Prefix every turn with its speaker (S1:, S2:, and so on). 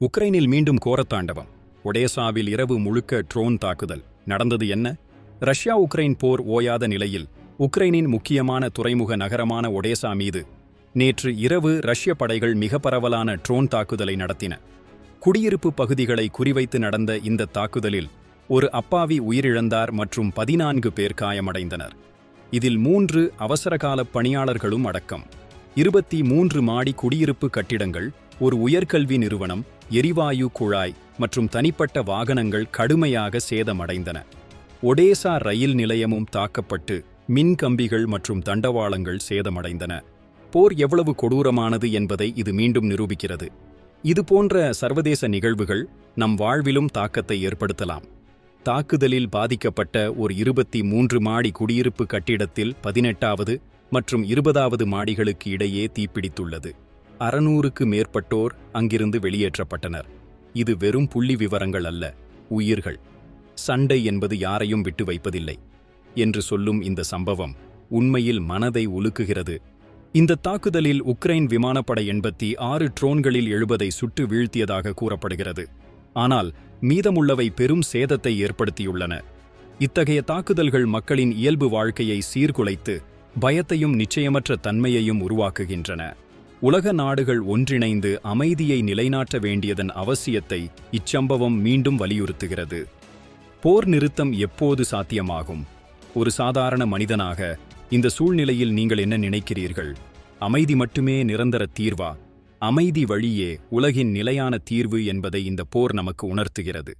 S1: உக்ரைனில் மீண்டும் கோரத்தாண்டவம். ஒடேசாவில் இரவு முழுக்க ட்ரோன் தாக்குதல். நடந்தது என்ன? ரஷ்யா உக்ரைன் போர் ஓயாத நிலையில் உக்ரைனின் முக்கியமான துறைமுக நகரமான ஒடேசா மீது நேற்று இரவு ரஷ்ய படைகள் மிக பரவலான ட்ரோன் தாக்குதலை நடத்தின. குடியிருப்பு பகுதிகளை குறிவைத்து நடந்த இந்த தாக்குதலில் ஒரு அப்பாவி உயிரிழந்தார் மற்றும் பதினான்கு பேர் காயமடைந்தனர். இதில் மூன்று அவசரகால பணியாளர்களும் அடக்கம். இருபத்தி மூன்று மாடி குடியிருப்பு கட்டிடங்கள் ஒரு உயர்கல்வி நிறுவனம் எரிவாயு குழாய் மற்றும் தனிப்பட்ட வாகனங்கள் கடுமையாக சேதமடைந்தன. ஒடேசா ரயில் நிலையமும் தாக்கப்பட்டு மின் கம்பிகள் மற்றும் தண்டவாளங்கள் சேதமடைந்தன. போர் எவ்வளவு கொடூரமானது என்பதை இது மீண்டும் நிரூபிக்கிறது. இது போன்ற சர்வதேச நிகழ்வுகள் நம் வாழ்விலும் தாக்கத்தை ஏற்படுத்தலாம். தாக்குதலில் பாதிக்கப்பட்ட ஒரு இருபத்தி மூன்று மாடி குடியிருப்பு கட்டிடத்தில் பதினெட்டாவது மற்றும் இருபதாவது மாடிகளுக்கு இடையே தீப்பிடித்துள்ளது. அறநூறுக்கு மேற்பட்டோர் அங்கிருந்து வெளியேற்றப்பட்டனர். இது வெறும் புள்ளி விவரங்கள் அல்ல உயிர்கள். சண்டை என்பது யாரையும் விட்டு வைப்பதில்லை என்று சொல்லும் இந்த சம்பவம் உண்மையில் மனதை உலுக்குகிறது. இந்த தாக்குதலில் உக்ரைன் விமானப்படை எண்பத்தி ஆறு ட்ரோன்களில் எழுபதை சுட்டு வீழ்த்தியதாக கூறப்படுகிறது. ஆனால் மீதமுள்ளவை பெரும் சேதத்தை ஏற்படுத்தியுள்ளன. இத்தகைய தாக்குதல்கள் மக்களின் இயல்பு வாழ்க்கையை சீர்குலைத்து பயத்தையும் நிச்சயமற்ற தன்மையையும் உருவாக்குகின்றன. உலக நாடுகள் ஒன்றிணைந்து அமைதியை நிலைநாட்ட வேண்டியதன் அவசியத்தை இச்சம்பவம் மீண்டும் வலியுறுத்துகிறது. போர் நிறுத்தம் எப்போது சாத்தியமாகும்? ஒரு சாதாரண மனிதனாக இந்த சூழ்நிலையில் நீங்கள் என்ன நினைக்கிறீர்கள்? அமைதி மட்டுமே நிரந்தர தீர்வா? அமைதி வழியே உலகின் நிலையான தீர்வு என்பதை இந்த போர் நமக்கு உணர்த்துகிறது.